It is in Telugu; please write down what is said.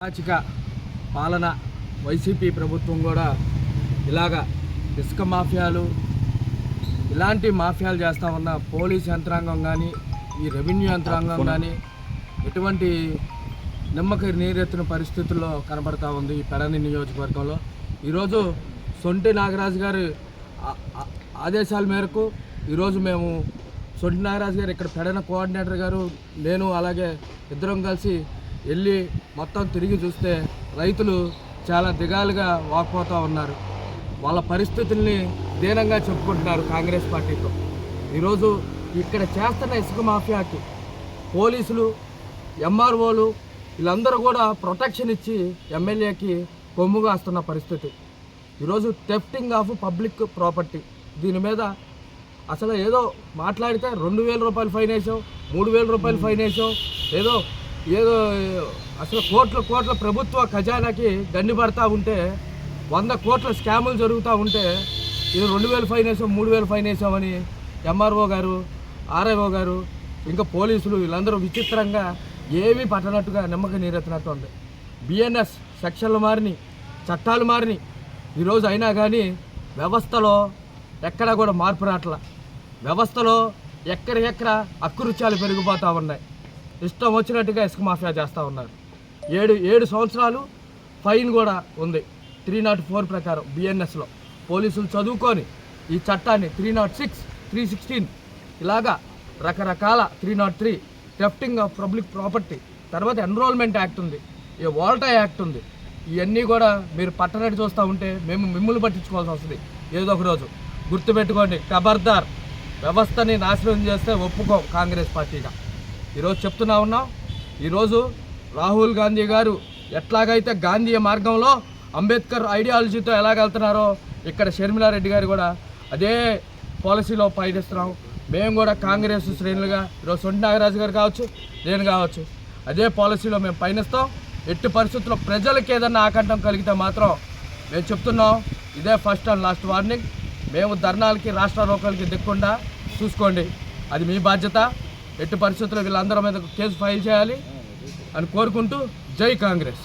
అరాచక పాలన వైసీపీ ప్రభుత్వం కూడా ఇలాగా ఇసుక మాఫియాలు ఇలాంటి మాఫియాలు చేస్తూ ఉన్న పోలీస్ యంత్రాంగం కానీ ఈ రెవెన్యూ యంత్రాంగం కానీ ఎటువంటి నిమ్మక నీరెత్తిన పరిస్థితుల్లో కనబడతా ఉంది ఈ పెడని నియోజకవర్గంలో. ఈరోజు సొంటి నాగరాజు గారి ఆదేశాల మేరకు ఈరోజు మేము సొంటి నాగరాజు గారు ఇక్కడ పెడన కోఆర్డినేటర్ గారు నేను అలాగే ఇద్దరం కలిసి వెళ్ళి మొత్తం తిరిగి చూస్తే రైతులు చాలా దిగాలుగా వాకపోతూ ఉన్నారు. వాళ్ళ పరిస్థితుల్ని దీనంగా చెప్పుకుంటున్నారు కాంగ్రెస్ పార్టీతో. ఈరోజు ఇక్కడ చేస్తున్న ఇసుక మాఫియాకి పోలీసులు ఎంఆర్ఓలు వీళ్ళందరూ కూడా ప్రొటెక్షన్ ఇచ్చి ఎమ్మెల్యేకి కొమ్ముగా వస్తున్న పరిస్థితి. ఈరోజు థెఫ్టింగ్ ఆఫ్ పబ్లిక్ ప్రాపర్టీ దీని మీద అసలు ఏదో మాట్లాడితే రెండు వేల రూపాయలు ఫైన్ వేసాం మూడు వేల రూపాయలు ఫైన్ వేసాం ఏదో ఏదో అసలు కోట్ల కోట్ల ప్రభుత్వ ఖజానాకి దండి పడతా ఉంటే వంద కోట్ల స్కాములు జరుగుతూ ఉంటే ఇది రెండు వేలు ఫైన్ వేసాం మూడు వేలు ఫైన్ వేసామని ఎంఆర్ఓ గారు ఆర్ఐఓ గారు ఇంకా పోలీసులు వీళ్ళందరూ విచిత్రంగా ఏమీ పట్టనట్టుగా నమ్మక నీరెత్తినట్టు ఉంది. బిఎన్ఎస్ సెక్షన్లు మారిని చట్టాలు మారిని. ఈరోజు అయినా కానీ వ్యవస్థలో ఎక్కడా కూడా మార్పు రావట్ల వ్యవస్థలో ఎక్కడికెక్కడ అకృత్యాలు పెరిగిపోతూ ఉన్నాయి. ఇష్టం వచ్చినట్టుగా ఇసుక మాఫియా చేస్తూ ఉన్నారు. ఏడు ఏడు సంవత్సరాలు ఫైన్ కూడా ఉంది. త్రీ నాట్ ఫోర్ ప్రకారం బిఎన్ఎస్లో పోలీసులు చదువుకొని ఈ చట్టాన్ని three not six three sixteen ఇలాగా రకరకాల three not three thefting of public property తర్వాత ఎన్రోల్మెంట్ యాక్ట్ ఉంది ఈ వాల్టా యాక్ట్ ఉంది. ఇవన్నీ కూడా మీరు పట్టనట్టు చూస్తూ ఉంటే మేము మిమ్మల్ని పట్టించుకోవాల్సి వస్తుంది ఏదో ఒక రోజు గుర్తుపెట్టుకోండి ఖబర్దార్. వ్యవస్థని నాశనం చేస్తే ఒప్పుకోం కాంగ్రెస్ పార్టీగా. ఈరోజు చెప్తున్నా ఉన్నాం ఈరోజు రాహుల్ గాంధీ గారు ఎట్లాగైతే గాంధీ మార్గంలో అంబేద్కర్ ఐడియాలజీతో ఎలాగెళ్తున్నారో ఇక్కడ షర్మిలారెడ్డి గారు కూడా అదే పాలసీలో పయనిస్తున్నాం. మేము కూడా కాంగ్రెస్ శ్రేణులుగా ఈరోజు సొంటి నాగరాజు గారు కావచ్చు నేను కావచ్చు అదే పాలసీలో మేము పయనిస్తాం. ఎట్టి పరిస్థితుల్లో ప్రజలకు ఏదన్నా ఆకంఠం కలిగితే మాత్రం మేము చెప్తున్నాం ఇదే ఫస్ట్ అండ్ లాస్ట్ వార్నింగ్ మేము ధర్నాలకి రాష్ట్ర రోకలకి దిక్కుండా చూసుకోండి. అది మీ బాధ్యత. ఎట్టి పరిస్థితుల్లో వీళ్ళందరి మీద కేసు ఫైల్ చేయాలి అని కోరుకుంటూ జై కాంగ్రెస్.